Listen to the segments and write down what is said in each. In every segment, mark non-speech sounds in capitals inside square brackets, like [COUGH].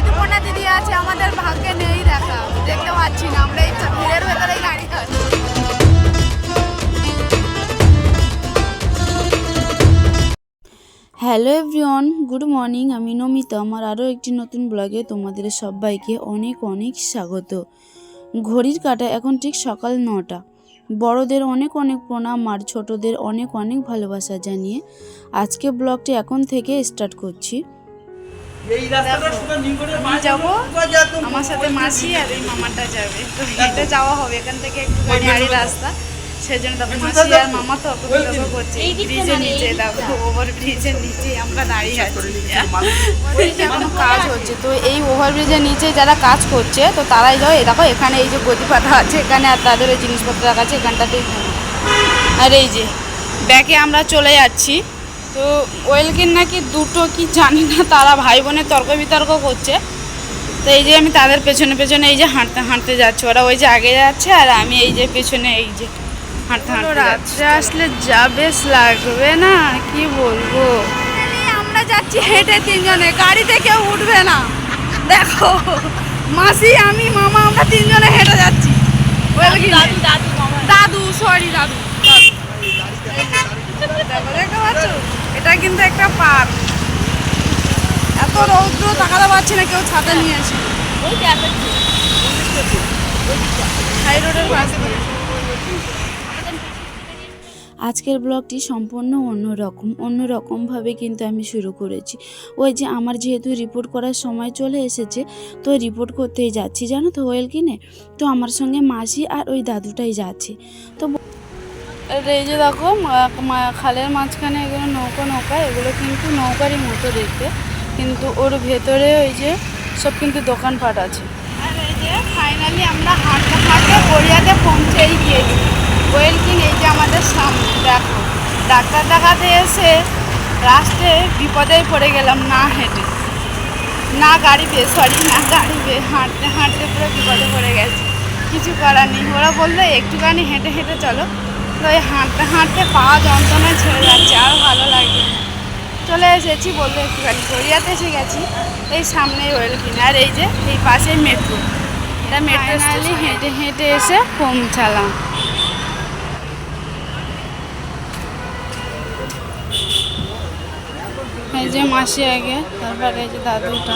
ঋতুপর্ণা দিদি আছে, আমাদের ভাগ্যে নেই দেখা। দেখতে পাচ্ছি না, আমরা এই ভিড়ের ভেতরেই দাঁড়িয়ে আছি। Hello everyone, good morning. আমি নমিতা। আমার আরও একটি নতুন ব্লগে তোমাদের সবাইকে অনেক অনেক স্বাগত। ঘড়ির কাটা এখন ঠিক সকাল নটা। বড়দের অনেক অনেক প্রণাম আর ছোটদের অনেক অনেক ভালোবাসা জানিয়ে আজকে ব্লগটি এখন থেকে স্টার্ট করছি। যাব। আমার সাথে মাসি আর এই মামাটা যাবে। তো হেঁটে যাওয়া হবে এখান থেকে একটু গাড়ি রাস্তা। সেই জন্য তারপর মাসি আর মামা তো অপেক্ষা করছে এই ব্রিজের নিচে দেখো ওভার ব্রিজের নিচে আমরা দাঁড়িয়ে আছি। [LAUGHS] এখন কাজ হচ্ছে তো এই ওভার ব্রিজের নিচে যারা কাজ করছে তো তারাই যাও এই দেখো এখানে এই যে গদি পাতা আছে এখানে আর তাদের ওই জিনিসপত্র রাখা আছে এখানটাতেই আর এই যে ব্যাকে আমরা চলে যাচ্ছি। তো ওয়েলকিন নাকি দুটো কি জানি না তারা ভাই বোনের তর্ক বিতর্ক করছে। তো এই যে আমি তাদের পেছনে পেছনে এই যে হাঁটতে হাঁটতে যাচ্ছি ওরা ওই যে আগে যাচ্ছে আর আমি এই যে পেছনে এই যে রাত্রে আসলে যা বেশ লাগবে না কি বলব? আমরা যাচ্ছি হেঁটে তিনজনে গাড়িতে কেউ উঠবে না। দেখো মাসি আমি মামা আমরা তিনজনে হেঁটে যাচ্ছি। দাদু দাদু দাদু সরি দাদু। দেখো পাচ্ছ এটা কিন্তু একটা পার্ক। এত রৌদ্র তাকাতে পারছি না কেউ ছাতা নিয়ে আসে। হাই রোডের পাশে। আজকের ব্লগটি সম্পূর্ণ অন্যরকম, অন্যরকমভাবে কিন্তু আমি শুরু করেছি। ওই যে আমার যেহেতু রিপোর্ট করার সময় চলে এসেছে, তো রিপোর্ট করতেই যাচ্ছি। জানো তো ওয়েল কিনে? তো আমার সঙ্গে মাসি আর ওই দাদুটাই যাচ্ছে। তো এই যে দেখো খালের মাঝখানে এগুলো নৌকা নৌকা, এগুলো কিন্তু নৌকারই মতো দেখতে। কিন্তু ওর ভেতরে ওই যে সব কিন্তু দোকানপাট আছে। আর এই যে ফাইনালি আমরা হাঁটতে হাঁটতে গড়িয়াতে পৌঁছেই গিয়েছি। ওয়েলকিং এই যে আমাদের সামনে দেখো। ডাক্তার দেখাতে এসে রাস্তায় বিপদেই পড়ে গেলাম না হেঁটে। না গাড়ি পেয়ে সরি না গাড়ি পেয়ে হাঁটতে হাঁটতে পুরো বিপদে পড়ে গেছে। কিছু করার নেই। ওরা বলল একটুখানি হেঁটে হেঁটে চলো। তো এই হাঁটতে হাঁটতে পা যন্ত্রণায় ছেড়ে যাচ্ছে আর ভালো লাগছে চলে এসেছি বলল একটুখানি গড়িয়াতে এসে গেছি এই সামনেই ওয়েলকিন আর এই যে এই পাশেই মেট্রো। এটা মেট্রো হেঁটে হেঁটে এসে পৌঁছালাম। এই যে মাসি আগে, তারপরে এই যে দাদুটা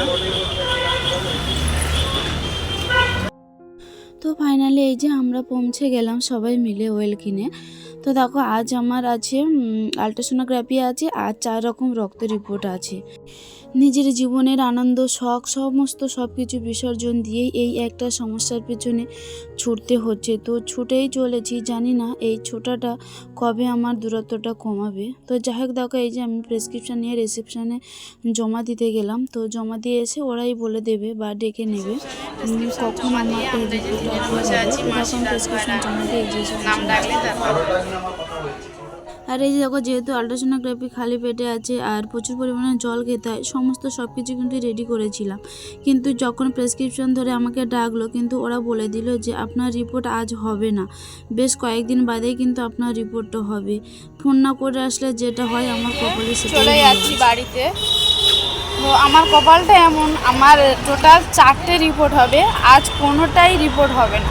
তো ফাইনালি এই যে আমরা পৌঁছে গেলাম সবাই মিলে ওয়েল কিনে তো দেখো, আজ আমার আছে আলট্রাসোনোগ্রাফি আছে আর চার রকম রক্ত রিপোর্ট আছে। নিজের জীবনের আনন্দ, শখ, সমস্ত সব কিছু বিসর্জন দিয়েই এই একটা সমস্যার পেছনে ছুটতে হচ্ছে। তো ছুটেই চলেছি, জানি না এই ছোটাটা কবে আমার দূরত্বটা কমাবে। তো যাই হোক, দেখো, এই যে আমি প্রেসক্রিপশান নিয়ে রিসেপশানে জমা দিতে গেলাম। তো জমা দিয়ে এসে ওরাই বলে দেবে বা ডেকে নেবে কখন আমার প্রেসক্রিপশন জমা দিয়ে আর এই যে দেখো যেহেতু আলট্রাসোনোগ্রাফি খালি পেটে আছে আর প্রচুর পরিমাণে জল খেতে হয় সমস্ত সব কিছু কিন্তু রেডি করেছিলাম। কিন্তু যখন প্রেসক্রিপশন ধরে আমাকে ডাকলো কিন্তু ওরা বলে দিল যে আপনার রিপোর্ট আজ হবে না। বেশ কয়েকদিন বাদেই কিন্তু আপনার রিপোর্টটা হবে। ফোন না করে আসলে যেটা হয় আমার কপালে সেটাই চলে যাচ্ছি বাড়িতে। তো আমার কপালটা এমন আমার টোটাল চারটে রিপোর্ট হবে আজ কোনোটাই রিপোর্ট হবে না।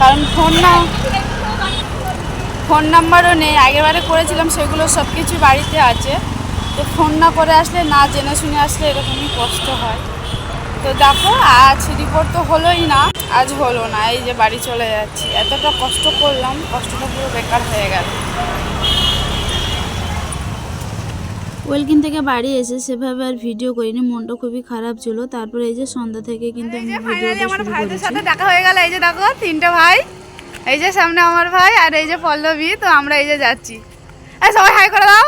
কারণ ফোন না ফোন নাম্বারও নেই আগেরবারে করেছিলাম সেগুলো সব কিছু বাড়িতে আছে। তো ফোন না করে আসলে না জেনে শুনে আসলে এরকমই কষ্ট হয়। তো দেখো আজ রিপোর্ট তো হলোই না আজ হলো না এই যে বাড়ি চলে যাচ্ছি। এতটা কষ্ট করলাম কষ্টটা পুরো বেকার হয়ে গেল। ওয়েলকিন থেকে বাড়ি এসে সেভাবে আর ভিডিও করিনি মনটা খুবই খারাপ ছিল। তারপরে এই যে সন্ধ্যা থেকে কিন্তু আমি ভাইদের সাথে দেখা হয়ে গেল এই যে দেখো তিনটে ভাই। এই যে সামনে আমার ভাই আর এই যে পল্লবী তো আমরা এই যে যাচ্ছি। এই সবাই হাই করে দাও।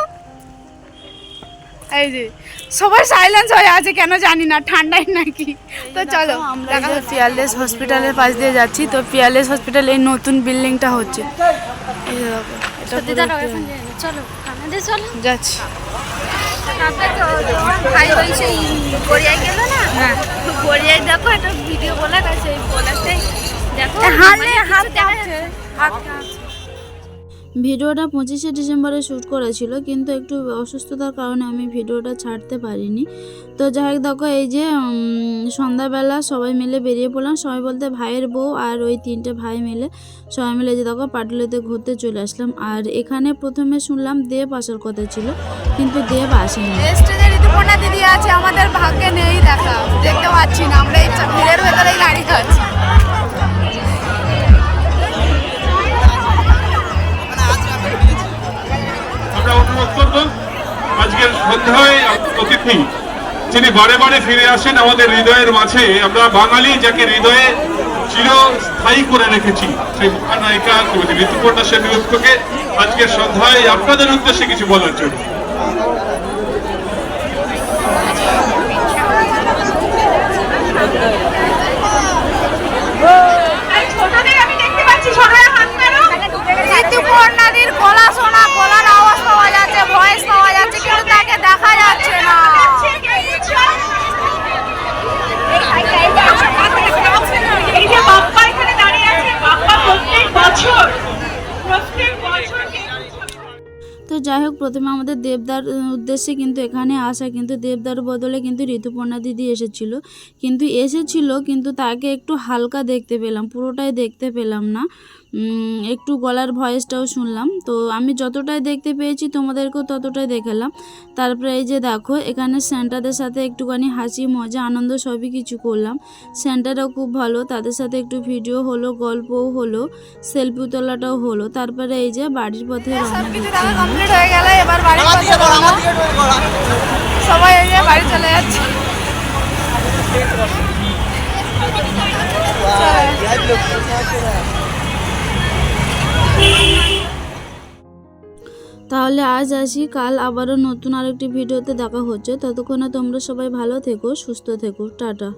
এই যে সবাই সাইলেন্স হয়ে আছে কেন জানি না ঠান্ডায় নাকি? তো চলো আমরা। পিয়ারলেস হসপিটালের পাশ দিয়ে যাচ্ছি তো পিয়ারলেস হসপিটাল এই নতুন বিল্ডিংটা হচ্ছে। দেখো, একটা- চলো আমাদের চলো। যাচ্ছি। ভাই ওই সেই গড়িয়ায় গেল না? হ্যাঁ। গড়িয়ায় দেখো একটা ভিডিও বলে সেই বলাতে দেখো মানে হাত কাঁপছে, হাত কাঁপছে। ভিডিওটা পঁচিশে ডিসেম্বরে শ্যুট করা ছিল কিন্তু একটু অসুস্থতার কারণে আমি ভিডিওটা ছাড়তে পারিনি। তো যাই হোক দেখো এই যে সন্ধ্যাবেলা সবাই মিলে বেরিয়ে পড়লাম। সবাই বলতে ভাইয়ের বউ আর ওই তিনটে ভাই মিলে সবাই মিলে যে দেখো পাটুলিতে ঘুরতে চলে আসলাম। আর এখানে প্রথমে শুনলাম দেব আসার কথা ছিল কিন্তু দেব আসেনি। ঋতুপর্ণা দিদি আছে আমাদের ভাগ্যে নেই দেখা। দেখতে পাচ্ছি না আমরা এই ভিড়ের ভেতরেই দাঁড়িয়ে আছি। করব আজকের সন্ধ্যায় অতিথি, যিনি বারে বারে ফিরে আসেন আমাদের হৃদয়ের মাঝে, আমরা বাঙালি যাকে হৃদয়ে চিরস্থায়ী করে রেখেছি, সেই মহানায়িকা ঋতুপর্ণা সেন আজকের সন্ধ্যায় আপনাদের উদ্দেশ্যে কিছু বলার জন্য ঋতুপর্ণাদির গলা শোনা গলার আওয়াজ পাওয়া যাচ্ছে ভয়েস পাওয়া যাচ্ছে কিন্তু তাকে দেখা যাচ্ছে না এই যে বাপ্পা এখানে দাঁড়িয়ে আছে বাপ্পা প্রত্যেক বছর প্রত্যেক বছর তো যাই হোক প্রথমে আমাদের দেবদার উদ্দেশ্যে কিন্তু এখানে আসা কিন্তু দেবদার বদলে কিন্তু ঋতুপর্ণা দিদি এসেছিল। কিন্তু এসেছিল কিন্তু তাকে একটু হালকা দেখতে পেলাম পুরোটাই দেখতে পেলাম না। একটু গলার ভয়েসটাও শুনলাম। তো আমি যতটাই দেখতে পেয়েছি তোমাদেরকেও ততটাই দেখালাম। তারপরে এই যে দেখো এখানে সেন্টারদের সাথে একটুখানি হাসি মজা আনন্দ সবই কিছু করলাম। সেন্টারও খুব ভালো তাদের সাথে একটু ভিডিও হলো গল্পও হলো সেলফি তোলাটাও হলো। তারপরে এই যে বাড়ির পথে রওনা কমপ্লিট হয়ে গেলে এবার বাড়ি সবাই এই বাড়ি চলে যাচ্ছে। তাহলে আজ আসি কাল আবারও নতুন আরেকটি ভিডিওতে দেখা হচ্ছে। ততক্ষণে তোমরা সবাই ভালো থেকো সুস্থ থেকো। টাটা।